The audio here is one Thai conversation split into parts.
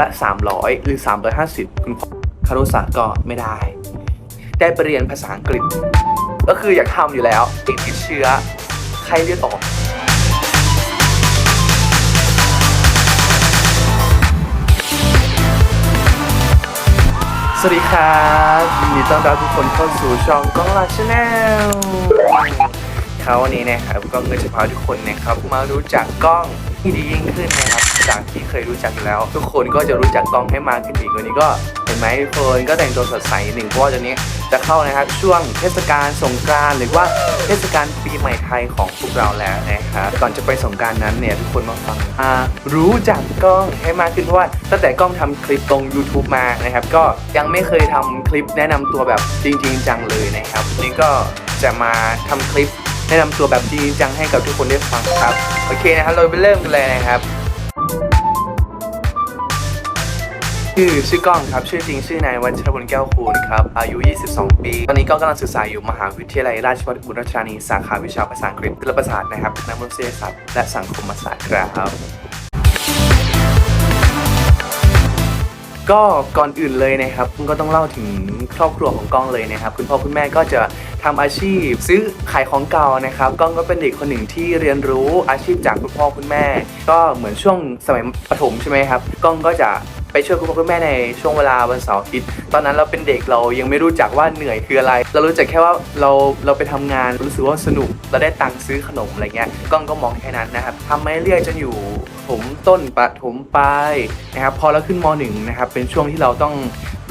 ละ 300 หรือ 350 คุณคารุศาสตร์ก็ไม่ได้ ได้ไปเรียนภาษาอังกฤษ ก็คืออยากทำอยู่แล้วติดติดเชื้อไข้เลือดออกสวัสดีครับยินดีต้อนรับทุกคนเข้าสู่ช่องกล้องลาชแนลเขาวันนี้นะครับก็เงินจะพาทุกคนนะครับมารู้จักกล้อง ที่ดียิ่งขึ้นนะครับจากที่เคยรู้จักแล้ว ทุกคนก็จะรู้จักกล้องให้มากขึ้นอีกวันนี้ก็เห็นไหมทุกคนก็แต่งตัวสดใสหนึ่งเพราะว่าตอนนี้จะเข้านะครับช่วงเทศกาลสงกรานต์หรือว่าเทศกาลปีใหม่ไทยของพวกเราแล้วนะครับก่อนจะไปสงกรานต์นั้นเนี่ยทุกคนมาฟังอ่ารู้จักกล้องให้มากขึ้นเพราะว่าตั้งแต่กล้องทำคลิปตรง YouTube มานะครับ ก็ยังไม่เคยทำคลิปแนะนำตัวแบบจริง ๆ จังเลยนะครับวันนี่ก็จะมาทำคลิป แนะนำตัวแบบจริงจังให้กับทุกคนได้ฟังครับ โอเคนะครับ เราไปเริ่มกันเลยนะครับชื่อชื่อกล้องครับชื่อจริงชื่อนายวัชรพลแก้วคูณครับอายุ 22 ปี ตอนนี้ก็กำลังศึกษาอยู่มหาวิทยาลัยราชภัฏอุดรธานีสาขาวิชาภาษาอังกฤษคณะภาษาสตร์นะครับคณะมนุษยศาสตร์และสังคมศาสตร์ครับ ก็ก่อนอื่นเลยนะครับก็ต้องเล่าถึงครอบครัวของกล้องเลยนะครับ คุณพ่อคุณแม่ก็จะทำอาชีพ ซื้อขายของเก่านะครับกล้องก็เป็นเด็กคนหนึ่งที่เรียนรู้อาชีพจากคุณพ่อคุณแม่ ก็เหมือนช่วงสมัยประถมใช่ไหมครับกล้องก็จะไปช่วยคุณพ่อคุณแม่ในช่วงเวลาวันเสาร์อาทิตย์ตอนนั้นเราเป็นเด็กเรายังไม่รู้จักว่าเหนื่อยคืออะไร เรารู้จักแค่ว่าเราเราไปทำงานรู้สึกว่าสนุกเราได้ตังค์ซื้อขนมอะไรเงี้ยกล้องก็มองแค่นั้นนะครับทำไม่เรื่อยจนอยู่ ผมต้นปฐมปลายนะครับพอเราขึ้นมหนึ่งนะครับเป็นช่วงที่เราต้อง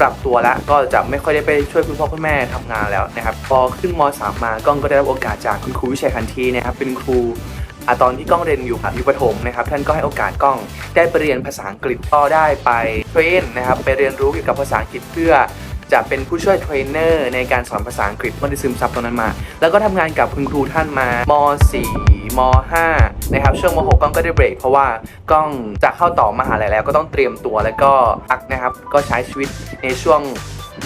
ปรับตัวแล้วก็จะไม่ค่อยได้ไปช่วยคุณพ่อคุณแม่ทำงานแล้วนะครับพอขึ้นมสามมาก้องก็ได้รับโอกาสจากคุณครูวิชัยคันทีนะครับเป็นครูอตอนที่ก้องเรียนอยู่อยู่ประถมนะครับท่านก็ให้โอกาสก้องได้ไปเรียนภาษาอังกฤษก็ได้ไปเทรนนะครับไปเรียนรู้เกี่ยวกับภาษาอังกฤษเพื่อจะเป็นผู้ช่วยเทรนเนอร์ในการสอนภาษาอังกฤษก็ได้ซึมซับตรงนั้นมา แล้วก็ทำงานกับคุณครูท่านมาม .4 ม .5 นะครับช่วงม .6 กล้องก็ได้เบรกเพราะว่ากล้องจะเข้าต่อมหาลัยแล้วก็ต้องเตรียมตัวแล้วก็พักนะครับก็ใช้ชีวิตในช่วง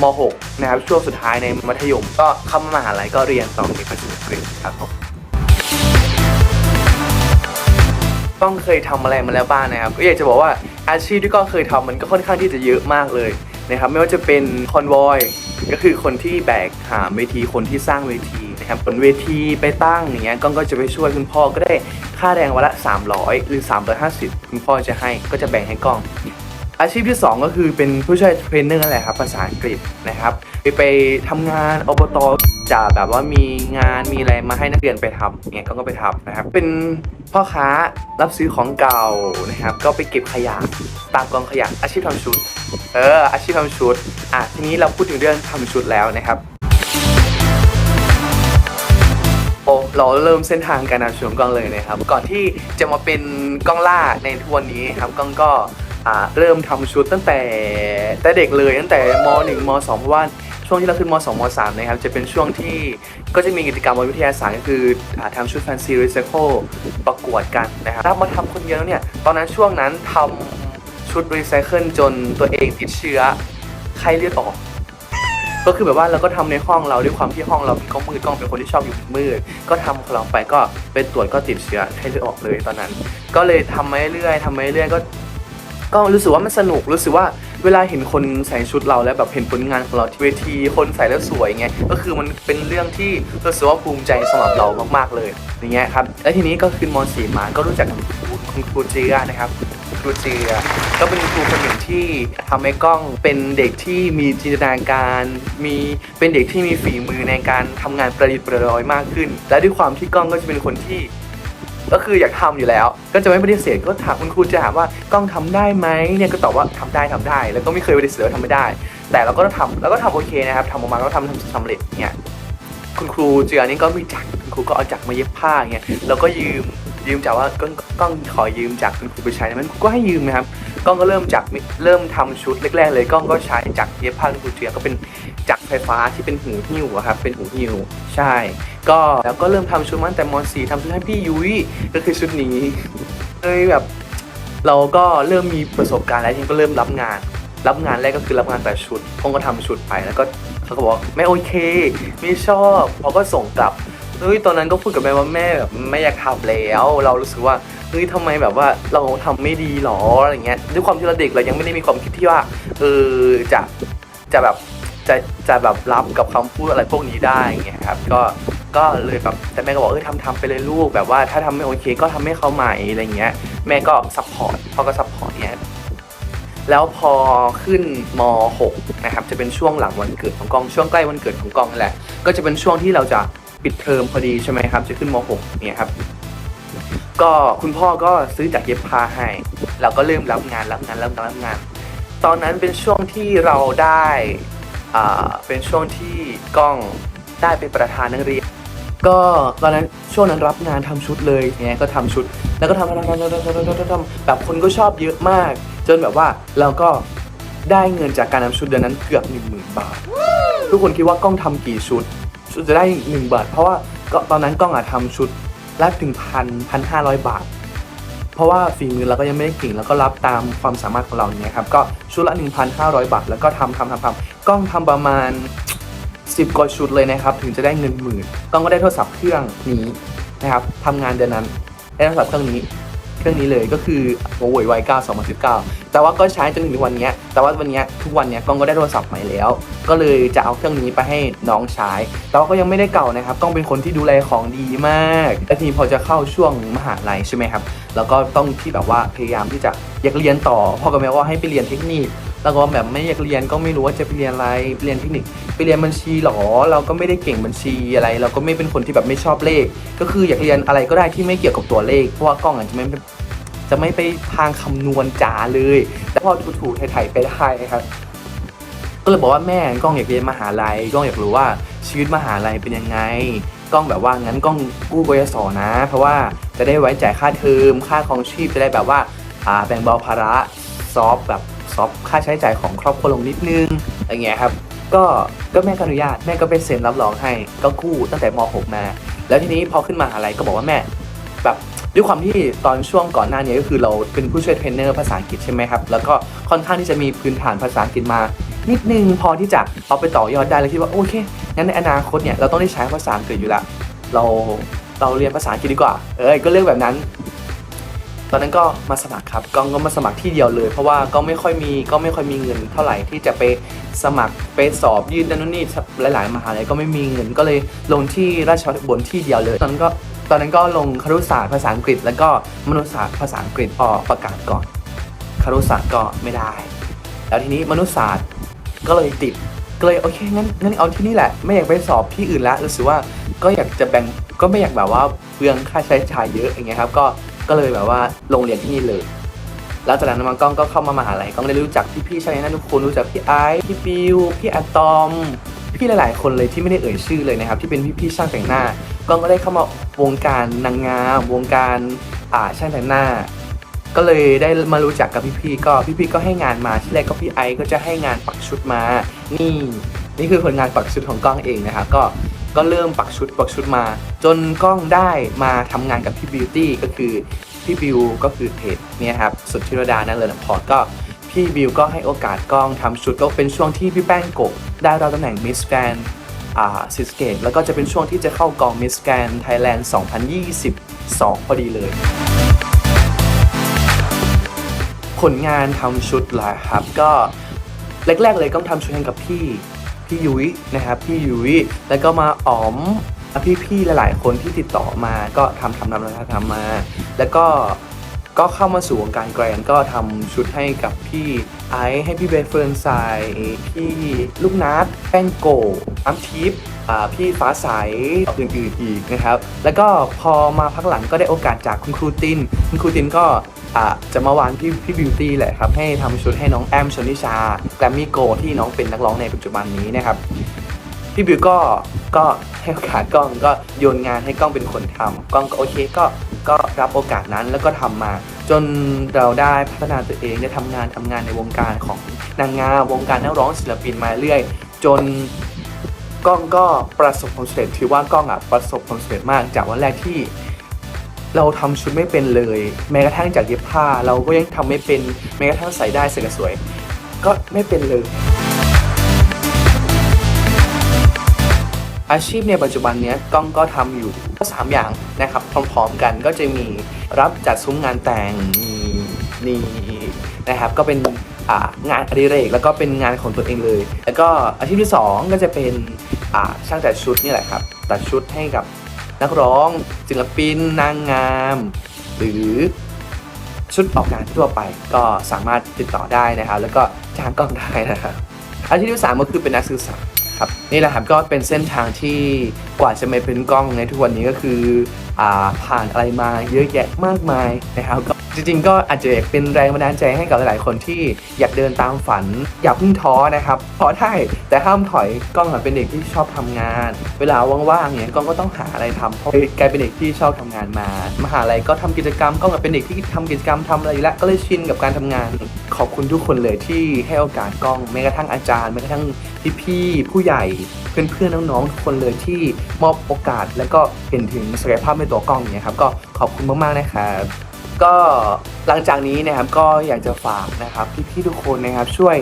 ม .6 นะครับช่วงสุดท้ายในมัธยม ก็เข้ามหาลัยก็เรียนต่อในภาษาอังกฤษครับผมก้องเคยทำอะไรมาแล้วบ้างนะครับ ก็อยากจะบอกว่าอาชีพที่ก้องเคยทำมันก็ค่อนข้างที่จะเยอะมากเลยนะครับไม่ว่าจะเป็นคอนวอยก็คือคนที่แบกหามเวทีคนที่สร้างเวที นะครับบนเวทีไปตั้งอย่างเงี้ยก้องก็จะไปช่วยคุณพ่อก็ได้ค่าแรงวันละ 300 หรือ 350 คุณพ่อจะให้ก็จะแบ่งให้ก้อง อาชีพที่ 2 ก็คือเป็นผู้ช่วยเทรนเนอร์นั่นแหละครับภาษาอังกฤษนะครับ ไปไปทำงานอบตจะแบบว่ามีงานมีอะไรมาให้นักเรียนไปทำอย่างเงี้ยก็ก็ไปทำนะครับ เป็นพ่อค้ารับซื้อของเก่านะครับ ก็ไปเก็บขยะตามกองขยะอาชีพทำชุด เอออาชีพทำชุดอะทีนี้เราพูดถึงเรื่องทำชุดแล้วนะครับ เราเริ่มเส้นทางการทำชุดของกล้องเลยนะครับ ก่อนที่จะมาเป็นกล้องล่าในทุกวันนี้ครับกล้องก็เริ่มทำชุดตั้งแต่แต่เด็กเลยตั้งแต่ม .1 ม .2 เพราะว่าช่วงที่เราขึ้นม 2 ม 3 นะครับจะเป็นช่วงที่ก็จะมีกิจกรรมวิทยาศาสตร์ก็คืออาทำชุดแฟนซีรีไซเคิลประกวดกันนะครับถ้ามาทำคนเดียวแล้วเนี่ยตอนนั้นช่วงนั้นทำชุดรีไซเคิลจนตัวเองติดเชื้อไข้เลือดออก ก็คือแบบว่าเราก็ทำในห้องเราด้วยความที่ห้องเราเป็นห้องมืดกล้องเป็นคนที่ชอบอยู่มืด ก็ทำของเราไปก็ไปตรวจก็ติดเชื้อไข้เลือดออกเลยตอนนั้น ก็เลยทำมาเรื่อยๆทำมาเรื่อยๆก็ก็รู้สึกว่ามันสนุกรู้สึกว่าเวลาเห็นคนใส่ชุดเราแล้วแบบเห็นผลงานของเราที่เวทีคนใส่แล้วสวยไงก็คือมันเป็นเรื่องที่รู้สึกว่าภูมิใจสำหรับเรามากๆเลยอย่างเงี้ยครับและทีนี้ก็ขึ้นม .4 มาก็รู้จักคุณคุณครูเจียนะครับ ครูเจียก็เป็นครูคนหนึ่งที่ทำให้กล้องเป็นเด็กที่มีจินตนาการ มีเป็นเด็กที่มีฝีมือในการทำงานประดิษฐ์ประดอยมากขึ้น และด้วยความที่กล้องก็จะเป็นคนที่ก็คืออยากทำอยู่แล้ว ก็จะไม่ปฏิเสธก็ถามคุณครูจะถามว่ากล้องทำได้ไหมเนี่ยก็ตอบว่าทำได้ทำได้ แล้วก็ไม่เคยปฏิเสธว่าทำไม่ได้ แต่เราก็ต้องทำแล้วก็ทำโอเคนะครับทำออกมาก็ทำทำสำเร็จเนี่ยคุณครูเจือนี่ก็มีจักรคุณครูก็เอาจักรมาเย็บผ้าเงี้ยแล้วก็ยืม ยืมจากว่าก้องก้องขอยืมจากคุณครูไปใช้นะมันก็ให้ยืมนะครับก้องก็เริ่มจากเริ่มทำชุดแรกๆเลยก้องก็ใช้จักเย็บผ้าคุณครูเจือก็เป็นจักรไฟฟ้าที่เป็นหูหิ้วครับเป็นหูหิ้วใช่ ก็แล้วก็เริ่มทำชุดมาตั้งแต่ม .4 ทำชุดให้พี่ยุ้ยก็คือชุดนี้เลยแบบเราก็เริ่มมีประสบการณ์แล้วทีนี้ก็เริ่มรับงาน รับงานแรกก็คือรับงานแต่ชุดผมก็ทำชุดไปแล้วก็เขาก็บอกไม่โอเค ไม่ชอบเขาก็ส่งกลับ เฮ้ยตอนนั้นก็พูดกับแม่ว่าแม่แบบไม่อยากทำแล้ว เรารู้สึกว่าเฮ้ยทำไมแบบว่าเราทำไม่ดีหรออะไรเงี้ยด้วยความที่เราเด็กเรายังไม่ได้มีความคิดที่ว่าเออจะจะแบบจะจะแบบรับกับคำพูดอะไรพวกนี้ได้เงี้ยครับก็ก็เลยแบบแต่แม่ก็บอกเออทำทำไปเลยลูกแบบว่าถ้าทำไม่โอเคก็ทำให้เขาใหม่อะไรเงี้ยแม่ก็ซัพพอร์ตพ่อก็ซัพพอร์ตเนี่ยแล้วพอขึ้นม .6 นะครับจะเป็นช่วงหลังวันเกิดของกองช่วงใกล้วันเกิดของกองนั่นแหละก็จะเป็นช่วงที่เราจะ ปิดเทอมพอดีใช่ไหมครับ จะขึ้นม .6 เนี่ยครับ ก็คุณพ่อก็ซื้อจากเย็บผ้าให้เราก็เริ่มรับงานรับงานรับงานรับงาน ตอนนั้นเป็นช่วงที่เราได้อ่าเป็นช่วงที่กล้องได้เป็นประธานนักเรียนก็ตอนนั้นช่วงนั้นรับงานทำชุดเลยเนี่ยก็ทำชุด แล้วก็ทำทำทำทำทำทำทำแบบคนก็ชอบเยอะมาก จนแบบว่าเราก็ได้เงินจากการทำชุดเดือนนั้นเกือบ 10,000 บาท ทุกคนคิดว่ากล้องทำกี่ชุด จะได้หนึ่งบาท เพราะว่าก็ตอนนั้นกล้องอะทำชุดละถึงพันพันห้าร้อยบาท เพราะว่าฝีมือเราก็ยังไม่ได้เก่งแล้วก็รับตามความสามารถของเราเนี่ยครับก็ชุดละ 1,500 บาท แล้วก็ทำทำทำทำกล้องทำประมาณ 10กว่าชุดเลยนะครับ ถึงจะได้เงินหมื่นกล้องก็ได้โทรศัพท์เครื่องนี้นะครับทำงานเดือนนั้นได้โทรศัพท์เครื่องนี้ เครื่องนี้เลยก็คือ Huawei Y9 2019 แต่ว่าก็ใช้จนถึงวันนี้ แต่ว่าวันนี้ทุกวันเนี้ยกล้องก็ได้โทรศัพท์ใหม่แล้ว ก็เลยจะเอาเครื่องนี้ไปให้น้องใช้ แต่ว่าก็ยังไม่ได้เก่านะครับต้องเป็นคนที่ดูแลของดีมากแต่ทีนี้พอจะเข้าช่วงมหาลัยใช่ไหมครับ แล้วก็ต้องที่แบบว่าพยายามที่จะอยากเรียนต่อพ่อกับแม่ว่าให้ไปเรียนเทคนิค แล้วก็แบบไม่อยากเรียนก็ไม่รู้ว่าจะไปเรียนอะไรไปเรียนเทคนิคไปเรียนบัญชีหรอ เราก็ไม่ได้เก่งบัญชีอะไร เราก็ไม่เป็นคนที่แบบไม่ชอบเลข ก็คืออยากเรียนอะไรก็ได้ที่ไม่เกี่ยวกับตัวเลข เพราะว่ากล้องอาจจะไม่จะไม่ไปทางคำนวณจ๋าเลยแต่พอถูๆไถ่ๆไปได้ครับก็เลยบอกว่าแม่กล้องอยากเรียนมหาลัยกล้องอยากรู้ว่าชีวิตมหาลัยเป็นยังไงกล้องแบบว่างั้นกล้องกู้กยศนะ เพราะว่าจะได้ไว้จ่ายค่าเทอมค่าของชีพจะได้แบบว่าแบ่งเบาภาระซอฟแบบ ซอฟต์ค่าใช้จ่ายของครอบครัวลงนิดนึงอะไรเงี้ยครับก็ก็แม่ก็อนุญาตแม่ก็ไปเซ็นรับรองให้ก็กู้ตั้งแต่ม .6 มา แล้วทีนี้พอขึ้นมหาลัยก็บอกว่าแม่แบบด้วยความที่ตอนช่วงก่อนหน้านี้ก็คือเราเป็นผู้ช่วยเทรนเนอร์ภาษาอังกฤษใช่ไหมครับ แล้วก็ค่อนข้างที่จะมีพื้นฐานภาษาอังกฤษมา นิดนึงพอที่จะเอาไปต่อยอดได้แล้วคิดว่าโอเคงั้นในอนาคตเนี่ยเราต้องได้ใช้ภาษาอังกฤษอยู่ละเราเราเรียนภาษาอังกฤษดีกว่า เออก็เลือกแบบนั้น ตอนนั้นก็มาสมัครครับก็ก็มาสมัครที่เดียวเลย เพราะว่าก็ไม่ค่อยมีก็ไม่ค่อยมีเงินเท่าไหร่ที่จะไปสมัครไปสอบยื่นนั่นนู่นนี่หลายๆมหาลัยก็ไม่มีเงินก็เลยลงที่ราชภัฏอุบลที่เดียวเลย ตอนนั้นก็ตอนนั้นก็ลงครุศาสตร์ภาษาอังกฤษ แล้วก็มนุษยศาสตร์ภาษาอังกฤษออกประกาศก่อนครุศาสตร์ก็ไม่ได้ แล้วทีนี้มนุษยศาสตร์ก็เลยติดก็เลยโอเคงั้นงั้นเอาที่นี่แหละ ไม่อยากไปสอบที่อื่นแล้วรู้สึกว่าก็อยากจะแบ่งก็ไม่อยากแบบว่าเปลืองค่าใช้จ่ายเยอะอย่างเงี้ยครับก็ ก็เลยแบบว่าลงเรียนที่นี่เลย แล้วจากนั้นมันก้องก็เข้ามามหาลัยก้องได้รู้จักพี่ๆชายนั่นทุกคนรู้จักพี่ไอซ์พี่ปิวพี่อะตอมพี่หลายๆ คนเลยที่ไม่ได้เอ่ยชื่อเลยนะครับที่เป็นพี่ๆช่างแต่งหน้าก้องก็ได้เข้ามาวงการนางงามวงการอ่าช่างแต่งหน้า ก็เลยได้มารู้จักกับพี่ๆก็พี่ๆก็ให้งานมาที่แรกก็พี่ไอซ์ก็จะให้งานปักชุดมา นี่ นี่คือผลงานปักชุดของก้องเองนะครับก็ ก็เริ่มปักชุดปักชุดมา จนกล้องได้มาทำงานกับพี่บิวตี้ก็คือพี่บิวก็คือเพจเนี่ยครับสุดธิรดานั่นเลยนะพอร์ตก็พี่บิวก็ให้โอกาสกล้องทำชุดก็เป็นช่วงที่พี่แป้งโกะได้รับตำแหน่งมิสแกรนอ่าซิสเกตแล้วก็จะเป็นช่วงที่จะเข้ากองมิสแกรนไทยแลนด์2022 พอดีเลย ผลงานทำชุดละครับก็แรกๆเลยต้องทำชุดให้กับพี่ พี่ยุ้ยนะครับพี่ยุ้ยแล้วก็มาอ๋อมพี่ๆหลายๆคนที่ติดต่อมาก็ทำทำทำทำทำมา แล้วก็ก็เข้ามาสู่วงการแกรนก็ทำชุดให้กับพี่ไอซ์ให้พี่เบเฟิร์นไซพี่ลูกนัดแป้งโกอัมทิพย์พี่ฟ้าใสอื่นๆอีกนะครับ แล้วก็พอมาพักหลังก็ได้โอกาสจากคุณครูติน คุณครูตินก็ อ่าจะมาวานพี่พี่บิวตี้แหละครับ ให้ทำชุดให้น้องแอมชนิชาแกรมมี่โกที่น้องเป็นนักร้องในปัจจุบันนี้นะครับพี่บิวก็ก็ให้โอกาสกล้องก็โยนงานให้กล้องเป็นคนทำกล้องก็โอเคก็ก็รับโอกาสนั้นแล้วก็ทำมา จนเราได้พัฒนาตัวเองได้ทำงานทำงานในวงการของนางงามวงการนักร้องศิลปินมาเรื่อย จนกล้องก็ประสบความสำเร็จถือว่ากล้องอะประสบความสำเร็จมากจากวันแรกที่ เราทำชุดไม่เป็นเลย แม้กระทั่งจากเย็บผ้า เราก็ยังทำไม่เป็นแม้กระทั่งใส่ได้ใส่กระสวย ก็ไม่เป็นเลย อาชีพในปัจจุบันเนี้ยก้องก็ทำอยู่ก็สามอย่างนะครับ พร้อมๆกันก็จะมีรับจัดซุ้มงานแต่งมีนี่นะครับก็เป็นงานอดิเรกแล้วก็เป็นงานของตัวเองเลย แล้วก็อาชีพที่สองก็จะเป็นช่างตัดชุดนี่แหละครับ ตัดชุดให้กับ นักร้อง ศิลปิน นางงาม หรือชุดออกงานทั่วไปก็สามารถติดต่อได้นะครับ แล้วก็จ้างกล้องได้นะครับอาชีพที่สามก็คือเป็นนักสื่อสารครับนี่แหละครับก็เป็นเส้นทางที่กว่าจะมาเป็นกล้องในทุกวันนี้ก็คืออผ่านอะไรมาเยอะแยะมากมายนะครับก็ จริงๆ ก็อาจจะเป็นแรงบันดาลใจให้กับหลายๆ คนที่อยากเดินตามฝัน อย่าเพิ่งท้อนะครับท้อได้แต่ห้ามถอยกล้องเป็นเด็กที่ชอบทำงาน เวลาว่างๆเนี่ยกล้องก็ต้องหาอะไรทำเพราะกลายเป็นเด็กที่ชอบทำงานมามหาลัยก็ทำกิจกรรมกล้องเป็นเด็กที่ทำกิจกรรมทำอะไรอยู่แล้วก็เลยชินกับการทำงาน ขอบคุณทุกคนเลยที่ให้โอกาสกล้องแม้กระทั่งอาจารย์แม้กระทั่งพี่ๆผู้ใหญ่เพื่อนๆน้องๆทุกคนเลยที่มอบโอกาส และก็เห็นถึงศักยภาพในตัวกล้องเนี่ยครับก็ขอบคุณมากๆนะครับ ก็หลังจากนี้นะครับก็อยากจะฝากนะครับพี่ๆทุกคนนะครับช่วย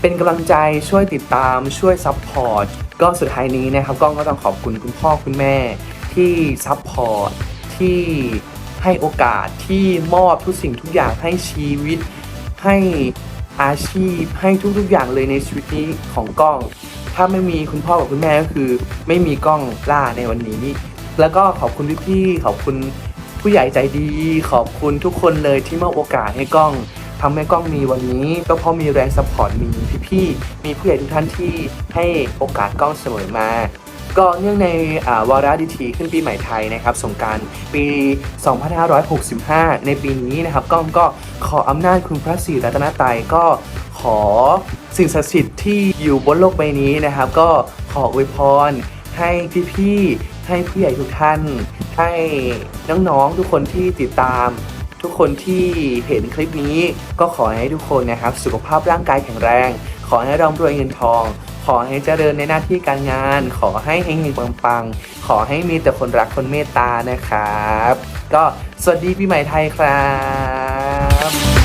เป็นกำลังใจช่วยติดตามช่วยซัพพอร์ตก็สุดท้ายนี้นะครับกล้องก็ต้องขอบคุณคุณพ่อคุณแม่ที่ซัพพอร์ตที่ให้โอกาสที่มอบทุกสิ่งทุกอย่างให้ชีวิต ให้อาชีพให้ทุกๆอย่างเลยในชีวิตนี้ของกล้อง ถ้าไม่มีคุณพ่อกับคุณแม่ก็คือ ไม่มีกล้องล่าในวันนี้ แล้วก็ขอบคุณพี่ๆขอบคุณ ผู้ใหญ่ใจดี ขอบคุณทุกคนเลยที่มอบโอกาสให้กล้องทำให้กล้องมีวันนี้ก็เพราะมีแรงสปอร์ตมีพี่ๆมีผู้ใหญ่ทุกท่านที่ให้โอกาสกล้องเสมอมาก็เนื่องในาวาระดิถีขึ้นปีใหม่ไทยนะครับสงกรารปี 2565 ในปีนี้นะครับก้องก็ขออำนาจคุณพระศรีรัตนตรัยก็ขอสิ่งศักดิ์สิทธิ์ที่อยู่บนโลกใบนี้นะครับ ก็ขออวยพรให้พี่ๆ ให้ผู้ใหญ่ทุกท่าน ให้น้องๆทุกคนที่ติดตาม ทุกคนที่เห็นคลิปนี้ ก็ขอให้ทุกคนนะครับ สุขภาพร่างกายแข็งแรง ขอให้ร่ำรวยเงินทอง ขอให้เจริญในหน้าที่การงาน ขอให้เฮงๆปังๆขอให้มีแต่คนรักคนเมตตานะครับ ก็สวัสดีปีใหม่ไทยครับ